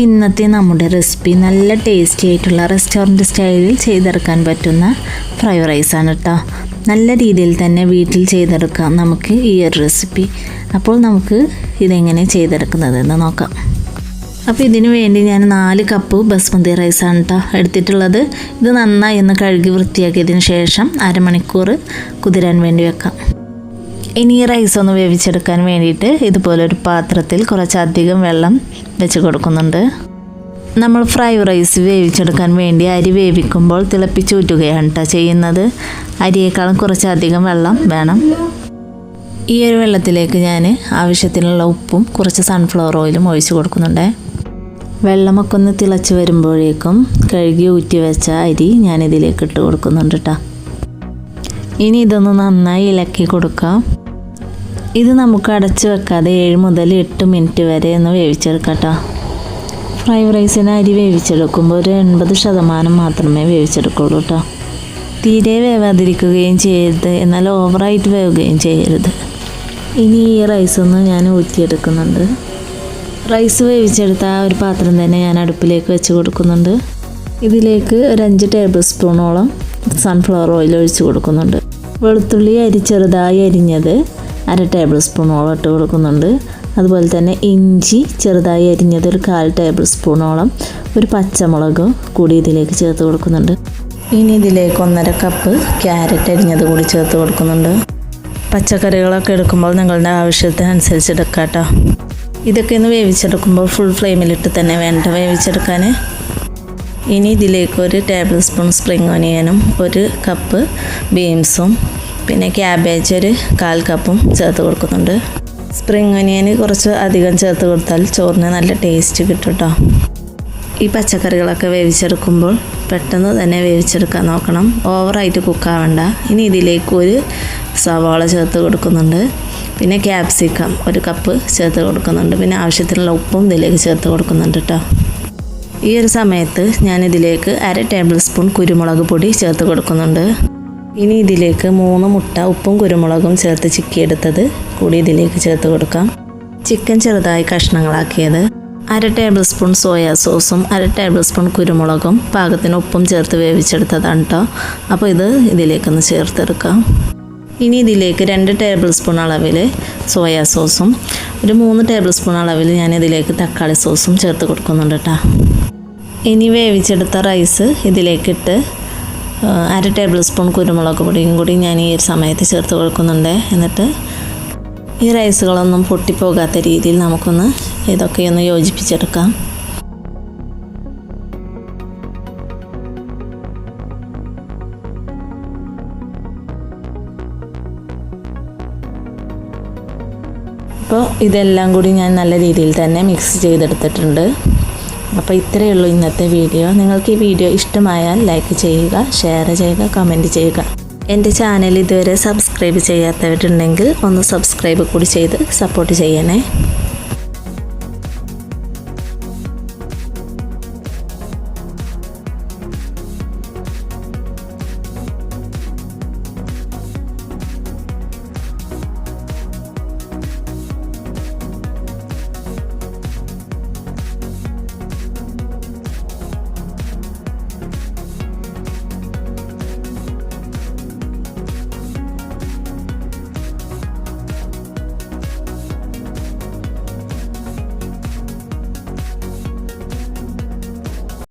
ഇന്നത്തെ നമ്മുടെ റെസിപ്പി നല്ല ടേസ്റ്റി ആയിട്ടുള്ള റെസ്റ്റോറന്റ് സ്റ്റൈലിൽ ചെയ്തെടുക്കാൻ പറ്റുന്ന ഫ്രൈഡ് റൈസാണ് കേട്ടോ നല്ല രീതിയിൽ തന്നെ വീട്ടിൽ ചെയ്തെടുക്കാം നമുക്ക് ഈ ഒരു റെസിപ്പി അപ്പോൾ നമുക്ക് ഇതെങ്ങനെ ചെയ്തെടുക്കുന്നതെന്ന് നോക്കാം. അപ്പോൾ ഇതിനു വേണ്ടി ഞാൻ നാല് കപ്പ് ബസ്മതി റൈസാണ് കേട്ടോ എടുത്തിട്ടുള്ളത്. ഇത് നന്നായി ഒന്ന് കഴുകി വൃത്തിയാക്കിയതിന് ശേഷം അരമണിക്കൂർ കുതിരാൻ വേണ്ടി വെക്കാം. ഇനി റൈസ് ഒന്ന് വേവിച്ചെടുക്കാൻ വേണ്ടിയിട്ട് ഇതുപോലൊരു പാത്രത്തിൽ കുറച്ചധികം വെള്ളം വെച്ച് കൊടുക്കുന്നുണ്ട്. നമ്മൾ ഫ്രൈ റൈസ് വേവിച്ചെടുക്കാൻ വേണ്ടി അരി വേവിക്കുമ്പോൾ തിളപ്പിച്ചൂറ്റുകയാണ് കേട്ടോ ചെയ്യുന്നത്. അരിയേക്കാളും കുറച്ചധികം വെള്ളം വേണം. ഈ ഒരു വെള്ളത്തിലേക്ക് ഞാൻ ആവശ്യത്തിനുള്ള ഉപ്പും കുറച്ച് സൺഫ്ലവർ ഓയിലും ഒഴിച്ച് കൊടുക്കുന്നുണ്ട്. വെള്ളമൊക്കെ ഒന്ന് തിളച്ച് വരുമ്പോഴേക്കും കഴുകി ഊറ്റി വെച്ച അരി ഞാനിതിലേക്ക് ഇട്ട് കൊടുക്കുന്നുണ്ട് കേട്ടോ ഇനി ഇതൊന്ന് നന്നായി ഇളക്കി കൊടുക്കാം. ഇത് നമുക്ക് അടച്ചു വെക്കാതെ ഏഴ് മുതൽ എട്ട് മിനിറ്റ് വരെ ഒന്ന് വേവിച്ചെടുക്കാം കേട്ടോ. ഫ്രൈ റൈസിന് അരി വേവിച്ചെടുക്കുമ്പോൾ ഒരു എൺപത് ശതമാനം മാത്രമേ വേവിച്ചെടുക്കുള്ളൂ കേട്ടോ. തീരെ വേവാതിരിക്കുകയും ചെയ്യരുത്. എന്നാൽ ഓവറായിട്ട് വേവുകയും ചെയ്യരുത്. ഇനി ഈ റൈസ് ഒന്ന് ഞാൻ ഊറ്റിയെടുക്കുന്നുണ്ട്. റൈസ് വേവിച്ചെടുത്ത ആ ഒരു പാത്രം തന്നെ ഞാൻ അടുപ്പിലേക്ക് വെച്ച് കൊടുക്കുന്നുണ്ട്. ഇതിലേക്ക് ഒരു അഞ്ച് ടേബിൾ സ്പൂണോളം സൺഫ്ലവർ ഓയിൽ ഒഴിച്ച് കൊടുക്കുന്നുണ്ട്. വെളുത്തുള്ളി അരി ചെറുതായി അരിഞ്ഞത് അര ടേബിൾ സ്പൂണോളം ഇട്ട് കൊടുക്കുന്നുണ്ട്. അതുപോലെ തന്നെ ഇഞ്ചി ചെറുതായി അരിഞ്ഞത് ഒരു കാൽ ടേബിൾ സ്പൂണോളം ഒരു പച്ചമുളക് കൂടി ഇതിലേക്ക് ചേർത്ത് കൊടുക്കുന്നുണ്ട്. ഇനി ഇതിലേക്ക് ഒന്നര കപ്പ് ക്യാരറ്റ് അരിഞ്ഞത് കൂടി ചേർത്ത് കൊടുക്കുന്നുണ്ട്. പച്ചക്കറികളൊക്കെ എടുക്കുമ്പോൾ നിങ്ങളുടെ ആവശ്യത്തിനനുസരിച്ച് എടുക്കാം കേട്ടോ. ഇതൊക്കെ ഒന്ന് വേവിച്ചെടുക്കുമ്പോൾ ഫുൾ ഫ്ലെയിമിലിട്ട് തന്നെ വേണ്ട വേവിച്ചെടുക്കാൻ ഇനി ഇതിലേക്ക് ഒരു ടേബിൾ സ്പൂൺ സ്പ്രിംഗ് ഒനിയനും ഒരു കപ്പ് ബീൻസും പിന്നെ ക്യാബേജ് ഒരു കാൽ കപ്പും ചേർത്ത് കൊടുക്കുന്നുണ്ട്. സ്പ്രിംഗ് ഒനിയന് കുറച്ച് അധികം ചേർത്ത് കൊടുത്താൽ ചോറിന് നല്ല ടേസ്റ്റ് കിട്ടും കേട്ടോ ഈ പച്ചക്കറികളൊക്കെ വേവിച്ചെടുക്കുമ്പോൾ പെട്ടെന്ന് തന്നെ വേവിച്ചെടുക്കാൻ നോക്കണം. ഓവറായിട്ട് കുക്കാവണ്ട ഇനി ഇതിലേക്ക് ഒരു സവാള ചേർത്ത് കൊടുക്കുന്നുണ്ട്. പിന്നെ ക്യാപ്സിക്കം ഒരു കപ്പ് ചേർത്ത് കൊടുക്കുന്നുണ്ട്. പിന്നെ ആവശ്യത്തിനുള്ള ഉപ്പും ഇതിലേക്ക് ചേർത്ത് കൊടുക്കുന്നുണ്ട് കേട്ടോ ഈ ഒരു സമയത്ത് ഞാൻ ഇതിലേക്ക് അര ടേബിൾ സ്പൂൺ കുരുമുളക് പൊടി ചേർത്ത് കൊടുക്കുന്നുണ്ട്. ഇനി ഇതിലേക്ക് മൂന്ന് മുട്ട ഉപ്പും കുരുമുളകും ചേർത്ത് ചിക്കിയെടുത്തത് കൂടി ഇതിലേക്ക് ചേർത്ത് കൊടുക്കാം. ചിക്കൻ ചെറുതായി കഷ്ണങ്ങളാക്കിയത് അര ടേബിൾ സ്പൂൺ സോയാ സോസും അര ടേബിൾ സ്പൂൺ കുരുമുളകും പാകത്തിന് ഉപ്പും ചേർത്ത് വേവിച്ചെടുത്തതാണ് കേട്ടോ അപ്പോൾ ഇത് ഇതിലേക്കൊന്ന് ചേർത്തെടുക്കാം. ഇനി ഇതിലേക്ക് രണ്ട് ടേബിൾ സ്പൂൺ അളവിൽ സോയാ സോസും ഒരു മൂന്ന് ടേബിൾ സ്പൂൺ അളവിൽ ഞാൻ ഇതിലേക്ക് തക്കാളി സോസും ചേർത്ത് കൊടുക്കുന്നുണ്ട് കേട്ടോ ഇനി വേവിച്ചെടുത്ത റൈസ് ഇതിലേക്കിട്ട് അര ടേബിൾ സ്പൂൺ കുരുമുളക് പൊടിയും കൂടി ഞാൻ ഈ ഒരു സമയത്ത് ചേർത്ത് കൊടുക്കുന്നുണ്ട്. എന്നിട്ട് ഈ റൈസുകളൊന്നും പൊട്ടിപ്പോകാത്ത രീതിയിൽ നമുക്കൊന്ന് ഇതൊക്കെ ഒന്ന് യോജിപ്പിച്ചെടുക്കാം. അപ്പോൾ ഇതെല്ലാം കൂടി ഞാൻ നല്ല രീതിയിൽ തന്നെ മിക്സ് ചെയ്തെടുത്തിട്ടുണ്ട്. അപ്പോൾ ഇത്രയേ ഉള്ളൂ ഇന്നത്തെ വീഡിയോ. നിങ്ങൾക്ക് ഈ വീഡിയോ ഇഷ്ടമായാൽ ലൈക്ക് ചെയ്യുക ഷെയർ ചെയ്യുക കമന്റ് ചെയ്യുക. എന്റെ ചാനൽ ഇതുവരെ സബ്സ്ക്രൈബ് ചെയ്യാത്തവരുണ്ടെങ്കിൽ ഒന്ന് സബ്സ്ക്രൈബ് കൂടി ചെയ്ത് സപ്പോർട്ട് ചെയ്യണേ.